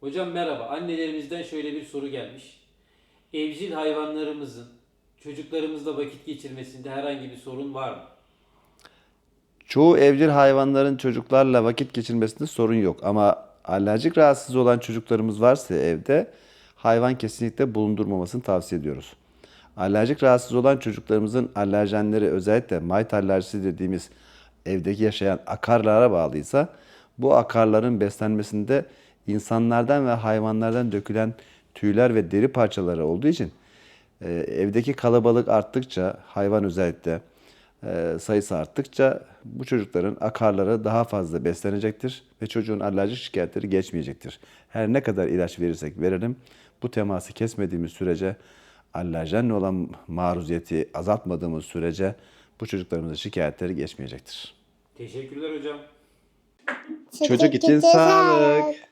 Hocam merhaba. Annelerimizden şöyle bir soru gelmiş. Evcil hayvanlarımızın çocuklarımızla vakit geçirmesinde herhangi bir sorun var mı? Çoğu evcil hayvanların çocuklarla vakit geçirmesinde sorun yok ama alerjik rahatsız olan çocuklarımız varsa evde hayvan kesinlikle bulundurmamasını tavsiye ediyoruz. Alerjik rahatsız olan çocuklarımızın alerjenleri özellikle mite alerjisi dediğimiz evdeki yaşayan akarlara bağlıysa bu akarların beslenmesinde insanlardan ve hayvanlardan dökülen tüyler ve deri parçaları olduğu için e, evdeki kalabalık arttıkça hayvan özellikle e, sayısı arttıkça bu çocukların akarları daha fazla beslenecektir ve çocuğun alerjik şikayetleri geçmeyecektir. Her ne kadar ilaç verirsek verelim bu teması kesmediğimiz sürece alerjenle olan maruziyeti azaltmadığımız sürece bu çocuklarımızın şikayetleri geçmeyecektir. Teşekkürler hocam. Çocuk için sağlık.